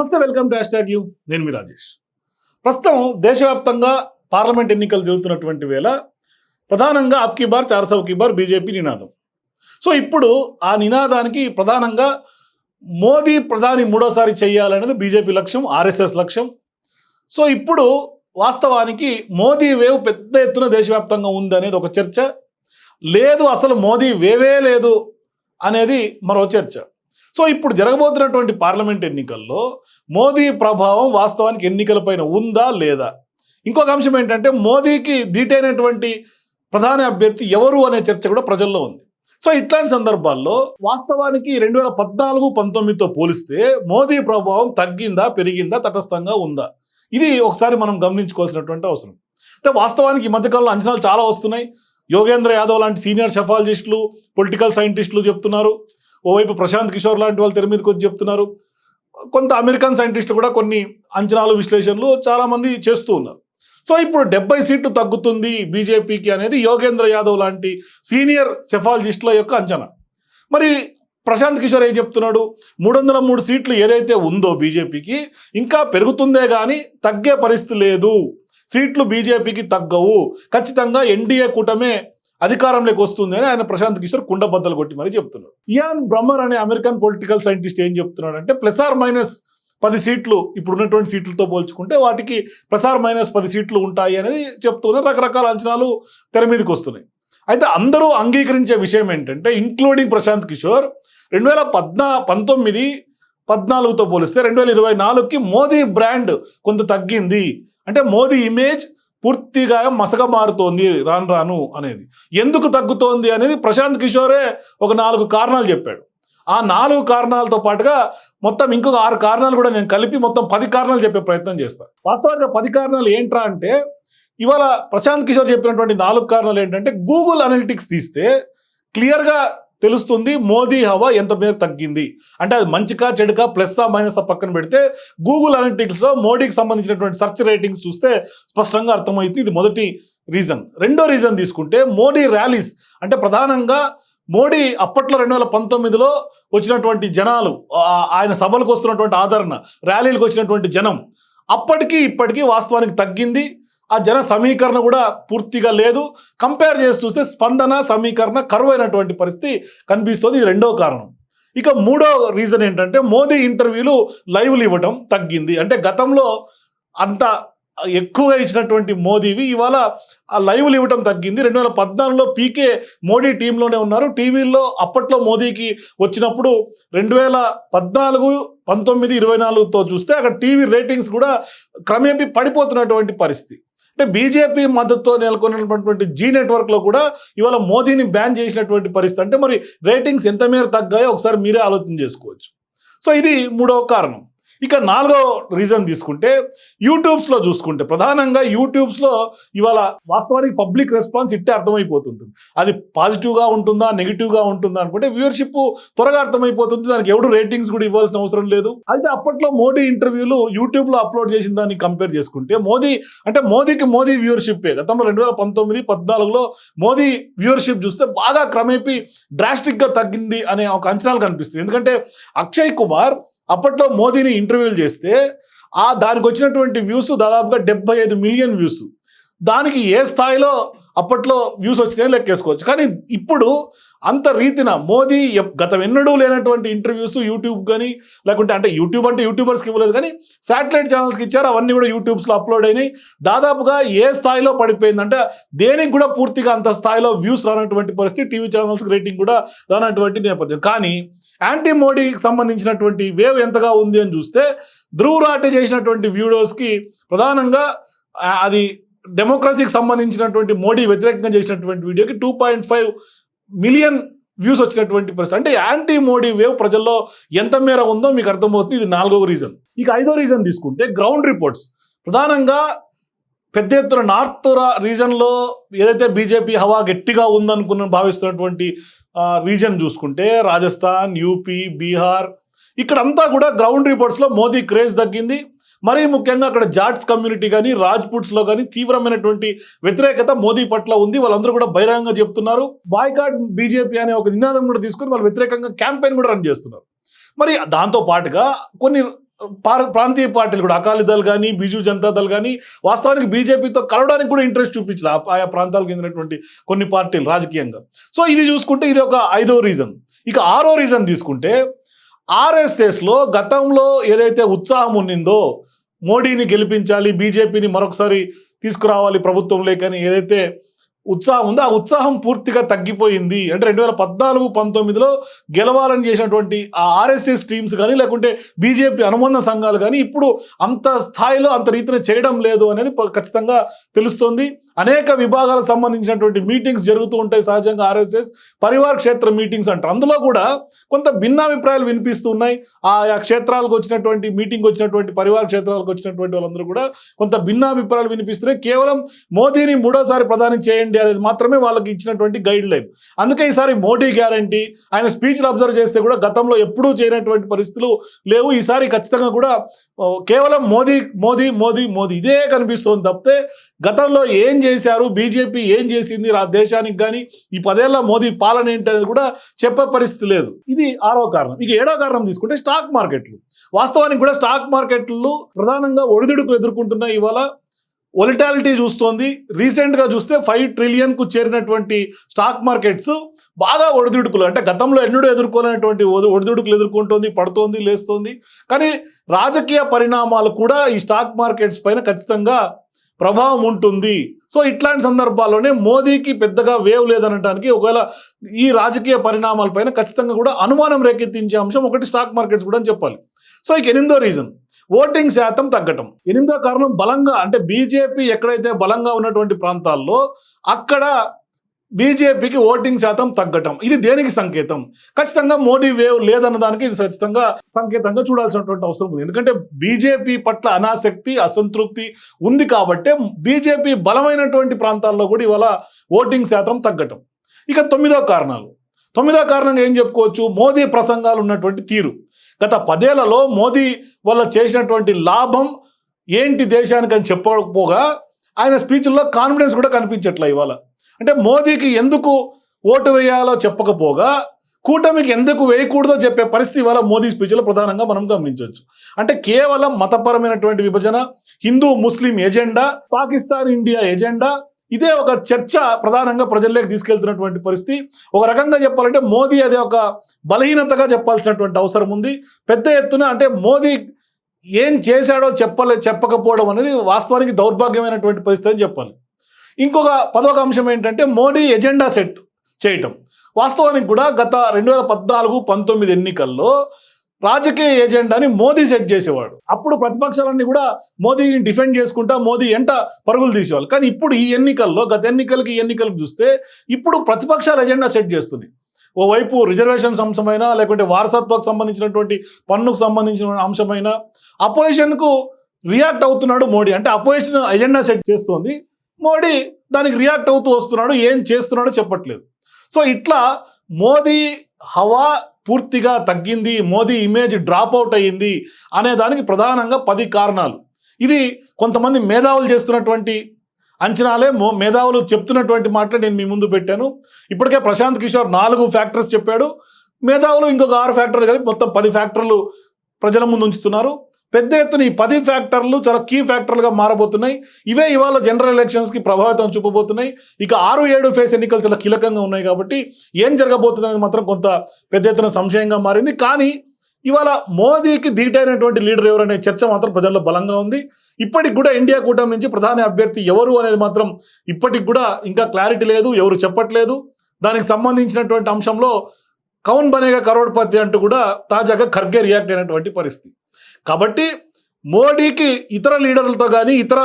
నమస్తే welcome to hashtag U. నేను మీ రాజేష్. ప్రస్తుతం దేశవ్యాప్తంగా పార్లమెంట్ ఎన్నికలు జరుగుతున్నటువంటి వేళ ప్రధానంగా అబ్కి బార్ చార్సౌకి బార్ బీజేపీ నినాదం. సో ఇప్పుడు ఆ నినాదానికి ప్రధానంగా మోదీ ప్రధాని మూడోసారి చేయాలనేది బీజేపీ లక్ష్యం ఆర్ఎస్ఎస్ లక్ష్యం. సో ఇప్పుడు వాస్తవానికి మోదీ వేవ్ పెద్ద ఎత్తున దేశవ్యాప్తంగా ఉంది అనేది ఒక చర్చ. లేదు అసలు మోదీ వేవే లేదు అనేది మరో చర్చ. సో ఇప్పుడు జరగబోతున్నటువంటి పార్లమెంట్ ఎన్నికల్లో మోదీ ప్రభావం వాస్తవానికి ఎన్నికలపైన ఉందా లేదా? ఇంకొక అంశం ఏంటంటే మోదీకి దీటైనటువంటి ప్రధాన అభ్యర్థి ఎవరు అనే చర్చ కూడా ప్రజల్లో ఉంది. సో ఇట్లాంటి సందర్భాల్లో వాస్తవానికి రెండు వేల పద్నాలుగు పంతొమ్మిదితో పోలిస్తే మోదీ ప్రభావం తగ్గిందా పెరిగిందా తటస్థంగా ఉందా? ఇది ఒకసారి మనం గమనించుకోవాల్సినటువంటి అవసరం. అంటే వాస్తవానికి ఈ మధ్యకాలంలో అంచనాలు చాలా వస్తున్నాయి. యోగేంద్ర యాదవ్ లాంటి సీనియర్ సెఫాలజిస్టులు పొలిటికల్ సైంటిస్టులు చెప్తున్నారు. ఓవైపు ప్రశాంత్ కిషోర్ లాంటి వాళ్ళు తెర మీదకి వచ్చి చెప్తున్నారు. కొంత అమెరికన్ సైంటిస్టులు కూడా కొన్ని అంచనాలు విశ్లేషణలు చాలామంది చేస్తూ ఉన్నారు. సో ఇప్పుడు డెబ్బై సీట్లు తగ్గుతుంది బీజేపీకి అనేది యోగేంద్ర యాదవ్ లాంటి సీనియర్ సెఫాలజిస్టుల యొక్క అంచనా. మరి ప్రశాంత్ కిషోర్ ఏం చెప్తున్నాడు? మూడు వందల మూడు సీట్లు ఏదైతే ఉందో బీజేపీకి ఇంకా పెరుగుతుందే కానీ తగ్గే పరిస్థితి లేదు. సీట్లు బీజేపీకి తగ్గవు. ఖచ్చితంగా ఎన్డీఏ కూటమే అధికారంలోకి వస్తుంది అని ఆయన ప్రశాంత్ కిషోర్ కుండబద్దలు కొట్టి మరీ చెప్తున్నాడు. ఇయాన్ బ్రహ్మర్ అనే అమెరికన్ పొలిటికల్ సైంటిస్ట్ ఏం చెప్తున్నాడు అంటే ప్లస్ ఆర్ మైనస్ పది సీట్లు ఇప్పుడు ఉన్నటువంటి సీట్లతో పోల్చుకుంటే వాటికి ప్లస్ ఆర్ మైనస్ పది సీట్లు ఉంటాయి అనేది చెప్తున్నారు రకరకాల అంచనాలు తెర మీదకి వస్తున్నాయి. అయితే అందరూ అంగీకరించే విషయం ఏంటంటే ఇంక్లూడింగ్ ప్రశాంత్ కిషోర్ రెండు వేల పద్నా పంతొమ్మిది పద్నాలుగుతో పోలిస్తే రెండు వేల ఇరవై నాలుగుకి మోదీ బ్రాండ్ కొంత తగ్గింది. అంటే మోదీ ఇమేజ్ పూర్తిగా మసక మారుతోంది రాను రాను అనేది. ఎందుకు తగ్గుతోంది అనేది ప్రశాంత్ కిషోరే ఒక నాలుగు కారణాలు చెప్పాడు. ఆ నాలుగు కారణాలతో పాటుగా మొత్తం ఇంకొక ఆరు కారణాలు కూడా నేను కలిపి మొత్తం పది కారణాలు చెప్పే ప్రయత్నం చేస్తాను వాస్తవానికి పది కారణాలు ఏంట్రా అంటే ఇవాళ ప్రశాంత్ కిషోర్ చెప్పినటువంటి నాలుగు కారణాలు ఏంటంటే గూగుల్ అనలిటిక్స్ తీస్తే క్లియర్గా తెలుస్తుంది మోదీ హవా ఎంత మేర తగ్గింది? అంటే అది మంచికా చెడుకా ప్లస్ మైనస్ పక్కన పెడితే గూగుల్ అనలిటిక్స్లో మోడీకి సంబంధించినటువంటి సర్చ్ రేటింగ్స్ చూస్తే స్పష్టంగా అర్థమవుతుంది. ఇది మొదటి రీజన్. రెండో రీజన్ తీసుకుంటే మోడీ ర్యాలీస్ అంటే ప్రధానంగా మోడీ అప్పట్లో రెండు వేల పంతొమ్మిదిలో వచ్చినటువంటి జనాలు ఆయన సభలకు వస్తున్నటువంటి ఆదరణ ర్యాలీలకు వచ్చినటువంటి జనం అప్పటికి ఇప్పటికీ వాస్తవానికి తగ్గింది. ఆ జన సమీకరణ కూడా పూర్తిగా లేదు. కంపేర్ చేసి చూస్తే స్పందన సమీకరణ కరువైనటువంటి పరిస్థితి కనిపిస్తుంది. ఇది రెండో కారణం. ఇక మూడో రీజన్ ఏంటంటే మోదీ ఇంటర్వ్యూలు లైవ్లు ఇవ్వటం తగ్గింది. అంటే గతంలో అంత ఎక్కువగా ఇచ్చినటువంటి మోదీవి ఇవాళ ఆ లైవ్లు ఇవ్వటం తగ్గింది. రెండు వేల పద్నాలుగులో పీకే మోడీ టీంలోనే ఉన్నారు. టీవీల్లో అప్పట్లో మోదీకి వచ్చినప్పుడు రెండు వేల పద్నాలుగు పంతొమ్మిది ఇరవై నాలుగుతో చూస్తే అక్కడ టీవీ రేటింగ్స్ కూడా క్రమేపీ పడిపోతున్నటువంటి పరిస్థితి. అంటే బీజేపీ మద్దతుతో నెలకొన్నటువంటి జీ నెట్వర్క్లో కూడా ఇవాళ మోదీని బ్యాన్ చేసినటువంటి పరిస్థితి. అంటే మరి రేటింగ్స్ ఎంత మేర తగ్గాయో ఒకసారి మీరే ఆలోచన చేసుకోవచ్చు. సో ఇది మూడవ కారణం. ఇక నాలుగో రీజన్ తీసుకుంటే యూట్యూబ్స్లో చూసుకుంటే ప్రధానంగా యూట్యూబ్స్లో ఇవాళ వాస్తవానికి పబ్లిక్ రెస్పాన్స్ ఇట్టే అర్థమైపోతుంటుంది. అది పాజిటివ్గా ఉంటుందా నెగిటివ్గా ఉంటుందా అనుకుంటే వ్యూవర్షిప్ త్వరగా అర్థమైపోతుంది. దానికి ఎవడు రేటింగ్స్ కూడా ఇవ్వాల్సిన అవసరం లేదు. అయితే అప్పట్లో మోడీ ఇంటర్వ్యూలు యూట్యూబ్లో అప్లోడ్ చేసిన దాన్ని కంపేర్ చేసుకుంటే మోదీ అంటే మోదీకి మోదీ వ్యూవర్షిప్పే గతంలో రెండు వేల పంతొమ్మిది పద్నాలుగులో మోదీ వ్యూవర్షిప్ చూస్తే బాగా క్రమేపీ డ్రాస్టిక్గా తగ్గింది అనే ఒక అంచనాలు కనిపిస్తుంది ఎందుకంటే అక్షయ్ కుమార్ అప్పట్లో మోదీని ఇంటర్వ్యూలు చేస్తే ఆ దానికి వచ్చినటువంటి వ్యూస్ దాదాపుగా డెబ్బై ఐదు మిలియన్ వ్యూస్. దానికి ఏ స్థాయిలో అప్పట్లో వ్యూస్ వచ్చినాయో లెక్కేసుకోవచ్చు. కానీ ఇప్పుడు అంత రీతిన మోదీ గత ఎన్నడూ లేనటువంటి ఇంటర్వ్యూస్ యూట్యూబ్ కానీ లేకుంటే అంటే యూట్యూబ్ అంటే యూట్యూబర్స్కి ఇవ్వలేదు కానీ శాటిలైట్ ఛానల్స్కి ఇచ్చారు. అవన్నీ కూడా యూట్యూబ్స్లో అప్లోడ్ అయినాయి. దాదాపుగా ఏ స్థాయిలో పడిపోయిందంటే దేనికి కూడా పూర్తిగా అంత స్థాయిలో వ్యూస్ రానటువంటి పరిస్థితి టీవీ ఛానల్స్కి రేటింగ్ కూడా రానటువంటి నేపథ్యం. కానీ యాంటీ మోడీకి సంబంధించినటువంటి వేవ్ ఎంతగా ఉంది అని చూస్తే ధ్రువ్ రాటే చేసినటువంటి వీడియోస్కి ప్రధానంగా అది డెమోక్రసీకి సంబంధించినటువంటి మోడీ వ్యతిరేకంగా చేసినటువంటి వీడియోకి two point five million views వచ్చినటువంటి పరిస్థితి. అంటే యాంటీ మోడీ వేవ్ ప్రజల్లో ఎంత మేర ఉందో మీకు అర్థమవుతుంది. ఇది నాలుగవ రీజన్ ఇక ఐదో రీజన్ తీసుకుంటే గ్రౌండ్ రిపోర్ట్స్ ప్రధానంగా పెద్ద ఎత్తున నార్త్ రీజన్లో ఏదైతే బీజేపీ హవా గట్టిగా ఉందనుకున్న భావిస్తున్నటువంటి రీజన్ చూసుకుంటే రాజస్థాన్ యూపీ బీహార్ ఇక్కడంతా కూడా గ్రౌండ్ రిపోర్ట్స్లో మోదీ క్రేజ్ తగ్గింది. మరీ ముఖ్యంగా అక్కడ జాట్స్ కమ్యూనిటీ కానీ రాజ్పుట్స్లో కానీ తీవ్రమైనటువంటి వ్యతిరేకత మోదీ పట్ల ఉంది. వాళ్ళందరూ కూడా బహిరంగంగా చెప్తున్నారు. బాయ్కాట్ బీజేపీ అనే ఒక నినాదం కూడా తీసుకొని వాళ్ళు వ్యతిరేకంగా క్యాంపెయిన్ కూడా రన్ చేస్తున్నారు. మరి దాంతో పాటుగా కొన్ని ప్రాంతీయ పార్టీలు కూడా అకాలీదళ్ కానీ బీజు జనతా దళ్ కానీ వాస్తవానికి బీజేపీతో కలవడానికి కూడా ఇంట్రెస్ట్ చూపించిన ఆయా ప్రాంతాలకు చెందినటువంటి కొన్ని పార్టీలు రాజకీయంగా. సో ఇది చూసుకుంటే ఇది ఒక ఐదో రీజన్. ఇక ఆరో రీజన్ తీసుకుంటే ఆర్ఎస్ఎస్లో గతంలో ఏదైతే ఉత్సాహం ఉన్నిందో మోడీని గెలిపించాలి బీజేపీని మరొకసారి తీసుకురావాలి ప్రభుత్వంలో. కానీ ఏదైతే ఉత్సాహం ఉందో ఆ ఉత్సాహం పూర్తిగా తగ్గిపోయింది. అంటే రెండు వేల పద్నాలుగు పంతొమ్మిదిలో గెలవాలని చేసినటువంటి ఆ ఆర్ఎస్ఎస్ టీమ్స్ కానీ లేకుంటే బీజేపీ అనుబంధ సంఘాలు కానీ ఇప్పుడు అంత స్థాయిలో అంత రీతిని చేయడం లేదు అనేది ఖచ్చితంగా తెలుస్తోంది. అనేక విభాగాలకు సంబంధించినటువంటి మీటింగ్స్ జరుగుతూ ఉంటాయి సహజంగా ఆర్ఎస్ఎస్ పరివార క్షేత్ర మీటింగ్స్ అంటారు. అందులో కూడా కొంత భిన్నాభిప్రాయాలు వినిపిస్తూ ఉన్నాయి. ఆయా క్షేత్రాలకు వచ్చినటువంటి మీటింగ్ వచ్చినటువంటి పరివార క్షేత్రాలకు వచ్చినటువంటి వాళ్ళందరూ కూడా కొంత భిన్నాభిప్రాయాలు వినిపిస్తున్నాయి. కేవలం మోదీని మూడోసారి ప్రధాని చేయండి అనేది మాత్రమే వాళ్ళకి ఇచ్చినటువంటి గైడ్ లైన్ అందుకే ఈసారి మోడీ గ్యారంటీ ఆయన స్పీచ్లు అబ్జర్వ్ చేస్తే కూడా గతంలో ఎప్పుడూ చేయనటువంటి పరిస్థితులు లేవు. ఈసారి ఖచ్చితంగా కూడా కేవలం మోదీ మోదీ మోదీ మోదీ ఇదే కనిపిస్తోంది తప్పితే గతంలో ఏం చేశారు బీజేపీ ఏం చేసింది ఆ దేశానికి కానీ ఈ పదేళ్ళ మోదీ పాలన ఏంటి అనేది కూడా చెప్పే పరిస్థితి లేదు. ఇది ఆరో కారణం. ఇక ఏడో కారణం తీసుకుంటే స్టాక్ మార్కెట్లు. వాస్తవానికి కూడా స్టాక్ మార్కెట్లు ప్రధానంగా ఒడిదుడుకులు ఎదుర్కొంటున్నాయి ఇవాళ ఒలిటాలిటీ చూస్తోంది. రీసెంట్గా చూస్తే ఫైవ్ ట్రిలియన్కు చేరినటువంటి స్టాక్ మార్కెట్స్ బాగా ఒడిదుడుకులు. అంటే గతంలో ఎన్నడూ ఎదుర్కోలేనటువంటి ఒడిదుడుకులు ఎదుర్కొంటోంది పడుతోంది లేస్తోంది. కానీ రాజకీయ పరిణామాలు కూడా ఈ స్టాక్ మార్కెట్స్ పైన ఖచ్చితంగా ప్రభావం ఉంటుంది. సో ఇట్లాంటి సందర్భాల్లోనే మోదీకి పెద్దగా వేవ్ లేదనటానికి ఒకవేళ ఈ రాజకీయ పరిణామాలపైన ఖచ్చితంగా కూడా అనుమానం రేకెత్తించే అంశం ఒకటి స్టాక్ మార్కెట్స్ కూడా అని చెప్పాలి. సో ఇక ఎనిమిదో రీజన్ ఓటింగ్ శాతం తగ్గటం. ఎనిమిదో కారణం బలంగా అంటే బీజేపీ ఎక్కడైతే బలంగా ఉన్నటువంటి ప్రాంతాల్లో అక్కడ బీజేపీకి ఓటింగ్ శాతం తగ్గటం. ఇది దేనికి సంకేతం? ఖచ్చితంగా మోడీ వేవ్ లేదన్న దానికి ఇది ఖచ్చితంగా సంకేతంగా చూడాల్సినటువంటి అవసరం ఉంది. ఎందుకంటే బీజేపీ పట్ల అనాసక్తి అసంతృప్తి ఉంది కాబట్టే బీజేపీ బలమైనటువంటి ప్రాంతాల్లో కూడా ఇవాళ ఓటింగ్ శాతం తగ్గటం. ఇక తొమ్మిదో కారణాలు. తొమ్మిదో కారణంగా ఏం చెప్పుకోవచ్చు? మోదీ ప్రసంగాలు ఉన్నటువంటి తీరు. గత పదేళ్ళలో మోదీ వల్ల చేసినటువంటి లాభం ఏంటి దేశానికి అని చెప్పకపోగా ఆయన స్పీచ్ల్లో కాన్ఫిడెన్స్ కూడా కనిపించట్లే ఇవాళ. అంటే మోదీకి ఎందుకు ఓటు వేయాలో చెప్పకపోగా కూటమికి ఎందుకు వేయకూడదో చెప్పే పరిస్థితి ఇవాళ మోదీ స్పీచ్లో ప్రధానంగా మనం గమనించవచ్చు. అంటే కేవలం మతపరమైనటువంటి విభజన Hindu Muslim agenda Pakistan India agenda ఇదే ఒక చర్చ ప్రధానంగా ప్రజల్లోకి తీసుకెళ్తున్నటువంటి పరిస్థితి. ఒక రకంగా చెప్పాలంటే మోదీ అదే ఒక బలహీనతగా చెప్పాల్సినటువంటి అవసరం ఉంది. పెద్ద ఎత్తున అంటే మోదీ ఏం చేశాడో చెప్పలే చెప్పకపోవడం అనేది వాస్తవానికి దౌర్భాగ్యమైనటువంటి పరిస్థితి అని చెప్పాలి. ఇంకొక పదొక అంశం ఏంటంటే మోడీ ఎజెండా సెట్ చేయటం. వాస్తవానికి కూడా గత రెండు వేల పద్నాలుగు పంతొమ్మిది ఎన్నికల్లో రాజకీయ ఎజెండాని మోదీ సెట్ చేసేవాడు. అప్పుడు ప్రతిపక్షాలన్నీ కూడా మోదీని డిఫెండ్ చేసుకుంటా మోదీ ఎంట పరుగులు తీసేవాళ్ళు. కానీ ఇప్పుడు ఈ ఎన్నికల్లో గత ఎన్నికలకి ఈ ఎన్నికలకు చూస్తే ఇప్పుడు ప్రతిపక్షాలు ఎజెండా సెట్ చేస్తుంది ఓవైపు రిజర్వేషన్స్ అంశమైనా లేకుంటే వారసత్వకు సంబంధించినటువంటి పన్నుకు సంబంధించిన అంశమైనా అపోజిషన్కు రియాక్ట్ అవుతున్నాడు మోడీ. అంటే అపోజిషన్ ఎజెండా సెట్ చేస్తోంది. మోడీ దానికి రియాక్ట్ అవుతూ వస్తున్నాడు ఏం చేస్తున్నాడో చెప్పట్లేదు. సో ఇట్లా మోదీ హవా పూర్తిగా తగ్గింది మోదీ ఇమేజ్ డ్రాప్ అవుట్ అయ్యింది అనే దానికి ప్రధానంగా పది కారణాలు. ఇది కొంతమంది మేధావులు చేస్తున్నటువంటి అంచనాలే మో మేధావులు చెప్తున్నటువంటి మాటలు నేను మీ ముందు పెట్టాను. ఇప్పటికే ప్రశాంత్ కిషోర్ నాలుగు ఫ్యాక్టర్స్ చెప్పాడు. మేధావులు ఇంకొక ఆరు ఫ్యాక్టర్లు కలిపి మొత్తం పది ఫ్యాక్టర్లు ప్రజల ముందు ఉంచుతున్నారు. పెద్ద ఎత్తున ఈ పది ఫ్యాక్టర్లు చాలా కీ ఫ్యాక్టర్లుగా మారబోతున్నాయి. ఇవే ఇవాళ జనరల్ ఎలక్షన్స్కి ప్రభావితం చూపబోతున్నాయి. ఇక ఆరు ఏడు ఫేస్ ఎన్నికలు చాలా కీలకంగా ఉన్నాయి కాబట్టి ఏం జరగబోతుంది అనేది మాత్రం కొంత పెద్ద ఎత్తున సంశయంగా మారింది. కానీ ఇవాళ మోదీకి ధీటైనటువంటి లీడర్ ఎవరు అనే చర్చ మాత్రం ప్రజల్లో బలంగా ఉంది. ఇప్పటికి కూడా ఇండియా కూటమి నుంచి ప్రధాని అభ్యర్థి ఎవరు అనేది మాత్రం ఇప్పటికి కూడా ఇంకా క్లారిటీ లేదు ఎవరు చెప్పట్లేదు. దానికి సంబంధించినటువంటి అంశంలో కౌన్ బనేగా కరోడ్పతి అంటూ కూడా తాజాగా ఖర్గే రియాక్ట్ అయినటువంటి పరిస్థితి. కాబట్టి మోడీకి ఇతర లీడర్లతో కానీ ఇతర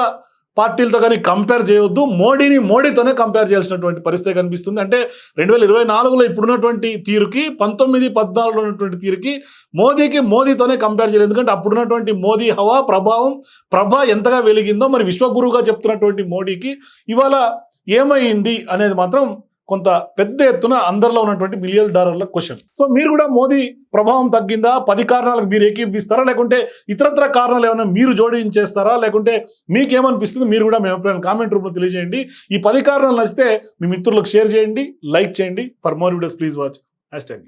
పార్టీలతో కానీ కంపేర్ చేయొద్దు. మోడీని మోడీతోనే కంపేర్ చేయాల్సినటువంటి పరిస్థితి కనిపిస్తుంది. అంటే రెండు వేల ఇరవై నాలుగులో ఇప్పుడున్నటువంటి తీరుకి పంతొమ్మిది పద్నాలుగులో ఉన్నటువంటి తీరుకి మోదీకి మోదీతోనే కంపేర్ చేయలేదు. ఎందుకంటే అప్పుడున్నటువంటి మోదీ హవా ప్రభావం ప్రభ ఎంతగా వెలిగిందో మరి విశ్వగురువుగా చెప్తున్నటువంటి మోడీకి ఇవాళ ఏమైంది అనేది మాత్రం కొంత పెద్ద ఎత్తున అందరిలో ఉన్నటువంటి మిలియన్ డాలర్ల క్వశ్చన్. సో మీరు కూడా మోదీ ప్రభావం తగ్గిందా? పది కారణాలకు మీరు ఏకీపిస్తారా లేకుంటే ఇతరత్ర కారణాలు ఏమైనా మీరు జోడించేస్తారా? లేకుంటే మీకేమనిపిస్తుంది? మీరు కూడా మీ అభిప్రాయం కామెంట్ రూపంలో తెలియజేయండి. ఈ పది కారణాలు నచ్చితే మీ మిత్రులకు షేర్ చేయండి లైక్ చేయండి. For more videos please watch. Hashtag